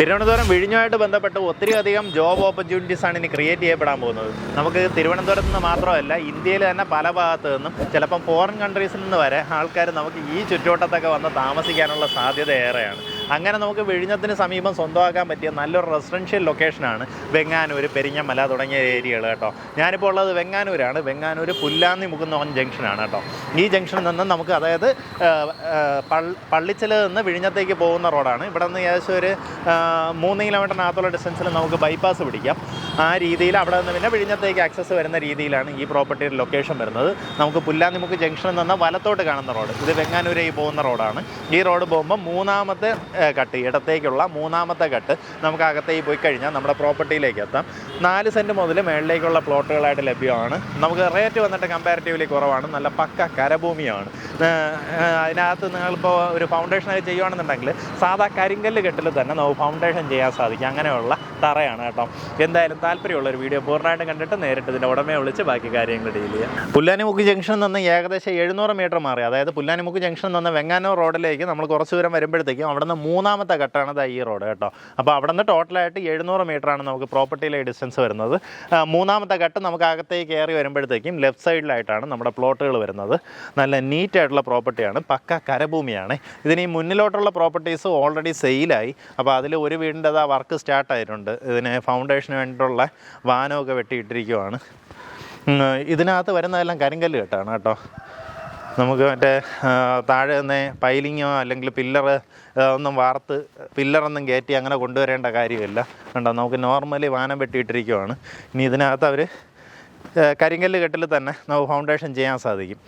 തിരുവനന്തപുരം വിഴിഞ്ഞുമായിട്ട് ബന്ധപ്പെട്ട് ഒത്തിരി അധികം ജോബ് ഓപ്പർച്യൂണിറ്റീസ് ആണ് ഇനി ക്രിയേറ്റ് ചെയ്യപ്പെടാൻ പോകുന്നത്. നമുക്ക് തിരുവനന്തപുരത്ത് നിന്ന് മാത്രമല്ല ഇന്ത്യയിൽ തന്നെ പല ഭാഗത്ത് നിന്നും ചിലപ്പം ഫോറിൻ കൺട്രീസിൽ നിന്ന് വരെ ആൾക്കാർ നമുക്ക് ഈ ചുറ്റുവട്ടത്തൊക്കെ വന്ന് താമസിക്കാനുള്ള സാധ്യത ഏറെയാണ്. അങ്ങനെ നമുക്ക് വിഴിഞ്ഞത്തിന് സമീപം സ്വന്തമാക്കാൻ പറ്റിയ നല്ലൊരു റെസിഡൻഷ്യൽ ലൊക്കേഷനാണ് വെങ്ങാനൂർ പെരിഞ്ഞമല തുടങ്ങിയ ഏരിയകൾ കേട്ടോ. ഞാനിപ്പോൾ ഉള്ളത് വെങ്ങാനൂരാണ്. വെങ്ങാനൂർ പുല്ലാന്നി മുകുന്നോൻ ജംഗ്ഷനാണ് കേട്ടോ. ഈ ജംഗ്ഷനിൽ നിന്ന് നമുക്ക് അതായത് പള്ളിച്ചൽ നിന്ന് വിഴിഞ്ഞത്തേക്ക് പോകുന്ന റോഡാണ്. ഇവിടെ നിന്ന് ഏകദേശം ഒരു മൂന്ന് കിലോമീറ്ററിനകത്തുള്ള ഡിസ്റ്റൻസിൽ നമുക്ക് ബൈപ്പാസ് പിടിക്കാം. ആ രീതിയിൽ അവിടെ നിന്ന് പിന്നെ വിഴിഞ്ഞത്തേക്ക് ആക്സസ് വരുന്ന രീതിയിലാണ് ഈ പ്രോപ്പർട്ടിയുടെ ലൊക്കേഷൻ വരുന്നത്. നമുക്ക് പുല്ലാനിമുക്ക് ജംഗ്ഷനിൽ നിന്ന് വലത്തോട്ട് കാണുന്ന റോഡ് ഇത് വെങ്ങാനൂരേക്ക് പോകുന്ന റോഡാണ് ഈ റോഡ് പോകുമ്പോൾ മൂന്നാമത്തെ കട്ട് ഇടത്തേക്കുള്ള മൂന്നാമത്തെ കട്ട് നമുക്ക് അകത്തേക്ക് പോയി കഴിഞ്ഞാൽ നമ്മുടെ പ്രോപ്പർട്ടിയിലേക്ക് എത്താം. നാല് സെന്റ് മുതൽ മേളിലേക്കുള്ള പ്ലോട്ടുകളായിട്ട് ലഭ്യമാണ്. നമുക്ക് റേറ്റ് വന്നിട്ട് കമ്പാരിറ്റീവ്ലി കുറവാണ്. നല്ല പക്ക കരഭൂമിയാണ്. അതിനകത്ത് നിങ്ങളിപ്പോൾ ഒരു ഫൗണ്ടേഷനൊക്കെ ചെയ്യുകയാണെന്നുണ്ടെങ്കിൽ സാധാ കരിങ്കല്ല് കെട്ടിൽ തന്നെ നമുക്ക് ഫൗണ്ടേഷൻ ചെയ്യാൻ സാധിക്കും. അങ്ങനെയുള്ള തറയാണ് കേട്ടോ. എന്തായാലും താല്പര്യമുള്ള ഒരു വീഡിയോ പൂർണമായിട്ടും കണ്ടിട്ട് നേരിട്ട് ഇതിന്റെ ഉടമയെ വിളിച്ച് ബാക്കി കാര്യങ്ങൾ ഡീൽ ചെയ്യാം. പുല്ലാനിമുക്ക് ജംഗ്ഷനിൽ നിന്ന് ഏകദേശം എഴുന്നൂറ് മീറ്റർ മാറി. അതായത് പുല്ലാനിമുക്ക് ജംഗ്ഷനിൽ നിന്ന് വെങ്ങാനൂർ റോഡിലേക്ക് നമ്മൾ കുറച്ച് ദൂരം വരുമ്പോഴത്തേക്കും അവിടെ നിന്ന് മൂന്നാമത്തെ ഘട്ടമാണ് ഈ റോഡ് കേട്ടോ. അപ്പോൾ അവിടെ നിന്ന് ടോട്ടലായിട്ട് എഴുന്നൂറ് ആണ് നമുക്ക് പ്രോപ്പർട്ടിയിലെ ഡിസ്റ്റൻസ് വരുന്നത്. മൂന്നാമത്തെ ഘട്ടം നമുക്ക് അകത്തേക്ക് കയറി വരുമ്പോഴത്തേക്കും ലെഫ്റ്റ് സൈഡിലായിട്ടാണ് നമ്മുടെ പ്ലോട്ടുകൾ വരുന്നത്. നല്ല നീറ്റ് ആയിട്ടുള്ള പ്രോപ്പർട്ടിയാണ് പക്ക കരഭൂമിയാണ്. ഇതിന് ഈ മുന്നിലോട്ടുള്ള പ്രോപ്പർട്ടീസ് ഓൾറെഡി സെയിലായി അപ്പോൾ അതിൽ ഒരു വീടിന്റെ ആ വർക്ക് സ്റ്റാർട്ട് ആയിട്ടുണ്ട് ഇതിന് ഫൗണ്ടേഷന് വേണ്ടിയിട്ടുള്ള വാനമൊക്കെ വെട്ടിയിട്ടിരിക്കുവാണ്. ഇതിനകത്ത് വരുന്നതെല്ലാം കരിങ്കല്ല് കേട്ടാണ് കേട്ടോ. നമുക്ക് മറ്റേ താഴെ നിന്ന് പൈലിങ്ങോ അല്ലെങ്കിൽ പില്ലർ ഒന്നും വാർത്ത് പില്ലറൊന്നും കയറ്റി അങ്ങനെ കൊണ്ടുവരേണ്ട കാര്യമില്ല. കണ്ടോ നമുക്ക് നോർമലി വാനം വെട്ടിയിട്ടിരിക്കുവാണ്. ഇനി ഇതിനകത്ത് അവർ കരിങ്കല്ല് കെട്ടിൽ തന്നെ നമുക്ക് ഫൗണ്ടേഷൻ ചെയ്യാൻ സാധിക്കും.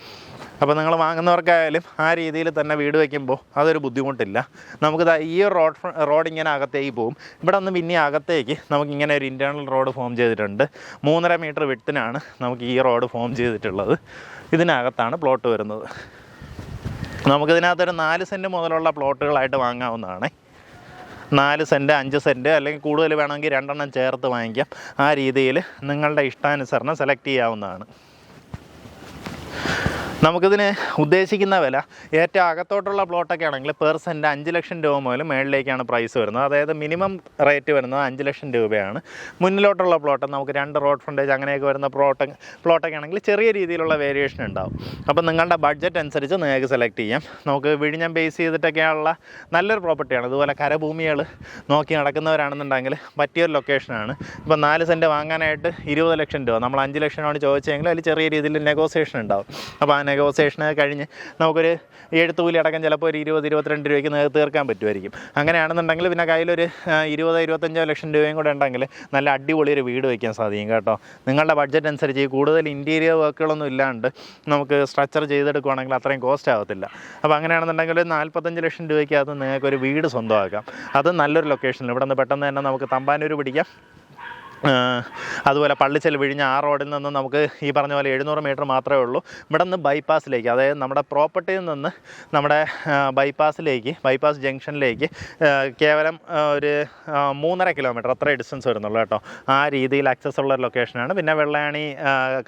അപ്പോൾ നിങ്ങൾ വാങ്ങുന്നവർക്കായാലും ആ രീതിയിൽ തന്നെ വീട് വയ്ക്കുമ്പോൾ അതൊരു ബുദ്ധിമുട്ടില്ല. നമുക്ക് ദാ ഈ റോഡ് റോഡ് ഇങ്ങനെ അകത്തേക്ക് പോകും. ഇവിടെ നിന്ന് പിന്നെ അകത്തേക്ക് നമുക്ക് ഇങ്ങനെ ഒരു ഇന്റേർണൽ റോഡ് ഫോം ചെയ്തിട്ടുണ്ട്. മൂന്നര മീറ്റർ വിട്ടിനാണ് നമുക്ക് ഈ റോഡ് ഫോം ചെയ്തിട്ടുള്ളത്. ഇതിനകത്താണ് പ്ലോട്ട് വരുന്നത്. നമുക്കിതിനകത്തൊരു നാല് സെന്റ് മുതലുള്ള പ്ലോട്ടുകളായിട്ട് വാങ്ങാവുന്നതാണ്. നാല് സെന്റ് അഞ്ച് സെന്റ് അല്ലെങ്കിൽ കൂടുതൽ വേണമെങ്കിൽ രണ്ടെണ്ണം ചേർത്ത് വാങ്ങിക്കാം. ആ രീതിയിൽ നിങ്ങളുടെ ഇഷ്ടാനുസരണം സെലക്ട് ചെയ്യാവുന്നതാണ്. നമുക്കിതിന് ഉദ്ദേശിക്കുന്ന വില ഏറ്റവും അകത്തോട്ടുള്ള പ്ലോട്ടൊക്കെ ആണെങ്കിൽ പെർ അഞ്ച് ലക്ഷം രൂപ മുതൽ മേളിലേക്കാണ് പ്രൈസ് വരുന്നത്. അതായത് മിനിമം റേറ്റ് വരുന്നത് അഞ്ച് ലക്ഷം രൂപയാണ്. മുന്നിലോട്ടുള്ള പ്ലോട്ട് നമുക്ക് രണ്ട് റോഡ് ഫ്രണ്ടേജ് അങ്ങനെയൊക്കെ വരുന്ന പ്ലോട്ട് പ്ലോട്ടൊക്കെ ആണെങ്കിൽ ചെറിയ രീതിയിലുള്ള വേരിയേഷൻ ഉണ്ടാവും. അപ്പോൾ നിങ്ങളുടെ ബഡ്ജറ്റ് അനുസരിച്ച് നിങ്ങൾക്ക് സെലക്ട് ചെയ്യാം. നമുക്ക് വിഴിഞ്ഞം ബേസ് ചെയ്തിട്ടൊക്കെയുള്ള നല്ലൊരു പ്രോപ്പർട്ടിയാണ് ഇതുപോലെ കരഭൂമികൾ നോക്കി നടക്കുന്നവരാണെന്നുണ്ടെങ്കിൽ പറ്റിയൊരു ലൊക്കേഷനാണ് ഇപ്പോൾ നാല് സെന്റ് വാങ്ങാനായിട്ട് ഇരുപത് ലക്ഷം രൂപ. നമ്മൾ അഞ്ച് ലക്ഷമാണ് ചോദിച്ചെങ്കിൽ അതിൽ ചെറിയ രീതിയിൽ നെഗോസിയേഷൻ ഉണ്ടാവും. അപ്പോൾ ആ നെഗോസിയേഷൻ കഴിഞ്ഞ് നമുക്കൊരു എഴുത്തുകൂലി അടക്കം ചിലപ്പോൾ ഒരു ഇരുപത് ഇരുപത്തിരണ്ട് രൂപയ്ക്ക് തീർക്കാൻ പറ്റുമായിരിക്കും. അങ്ങനെയാണെന്നുണ്ടെങ്കിൽ പിന്നെ കയ്യിലൊരു ഇരുപത് ഇരുപത്തഞ്ചോ ലക്ഷം രൂപയും കൂടെ ഉണ്ടെങ്കിൽ നല്ല അടിപൊളി ഒരു വീട് വയ്ക്കാൻ സാധിക്കും കേട്ടോ. നിങ്ങളുടെ ബഡ്ജറ്റ് അനുസരിച്ച് കൂടുതൽ ഇന്റീരിയർ വർക്കുകളൊന്നും ഇല്ലാണ്ട് നമുക്ക് സ്ട്രക്ചർ ചെയ്തെടുക്കുവാണെങ്കിൽ അത്രയും കോസ്റ്റ് ആവത്തില്ല. അപ്പോൾ അങ്ങനെയാണെന്നുണ്ടെങ്കിൽ നാൽപ്പത്തഞ്ച് ലക്ഷം രൂപയ്ക്കകത്ത് നിങ്ങൾക്ക് ഒരു വീട് സ്വന്തമാക്കാം. അത് നല്ലൊരു ലൊക്കേഷനിൽ ഇവിടെ നിന്ന് പെട്ടെന്ന് തന്നെ നമുക്ക് തമ്പാനൂർ പിടിക്കാം. അതുപോലെ പള്ളിച്ചൽ വിഴിഞ്ഞ ആ റോഡിൽ നിന്ന് നമുക്ക് ഈ പറഞ്ഞ പോലെ എഴുന്നൂറ് മീറ്റർ മാത്രമേ ഉള്ളൂ. ഇവിടെ നിന്ന് ബൈപ്പാസിലേക്ക് അതായത് നമ്മുടെ പ്രോപ്പർട്ടിയിൽ നിന്ന് നമ്മുടെ ബൈപ്പാസിലേക്ക് ബൈപ്പാസ് ജംഗ്ഷനിലേക്ക് കേവലം ഒരു മൂന്നര കിലോമീറ്റർ അത്രയും ഡിസ്റ്റൻസ് വരുന്നുള്ളൂ കേട്ടോ. ആ രീതിയിൽ ആക്സസ് ഉള്ള ലൊക്കേഷനാണ് പിന്നെ വെള്ളയാണി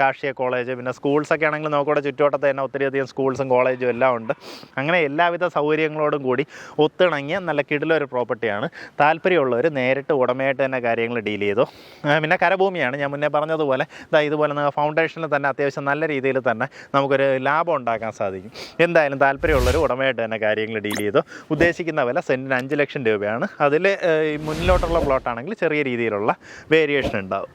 കാർഷിക കോളേജ് പിന്നെ സ്കൂൾസൊക്കെ ആണെങ്കിൽ നമുക്കിവിടെ ചുറ്റുവട്ടത്ത് തന്നെ ഒത്തിരിയധികം സ്കൂൾസും കോളേജും എല്ലാം ഉണ്ട്. അങ്ങനെ എല്ലാവിധ സൗകര്യങ്ങളോടും കൂടി ഒത്തിണങ്ങിയ നല്ല കിടിലൊരു പ്രോപ്പർട്ടിയാണ് താല്പര്യമുള്ളവർ നേരിട്ട് ഉടമയായിട്ട് തന്നെ കാര്യങ്ങൾ ഡീൽ ചെയ്തു. പിന്നെ കരഭൂമിയാണ്. ഞാൻ മുന്നേ പറഞ്ഞതുപോലെ ഇതാ ഇതുപോലെ ഫൗണ്ടേഷനിൽ തന്നെ അത്യാവശ്യം നല്ല രീതിയിൽ തന്നെ നമുക്കൊരു ലാഭം ഉണ്ടാക്കാൻ സാധിക്കും. എന്തായാലും താല്പര്യമുള്ളൊരു ഉടമയായിട്ട് തന്നെ കാര്യങ്ങൾ ഡീൽ ചെയ്തു. ഉദ്ദേശിക്കുന്ന വില സെന്റിന് അഞ്ച് ലക്ഷം രൂപയാണ്. അതിൽ മുന്നിലോട്ടുള്ള പ്ലോട്ടാണെങ്കിൽ ചെറിയ രീതിയിലുള്ള വേരിയേഷൻ ഉണ്ടാവും.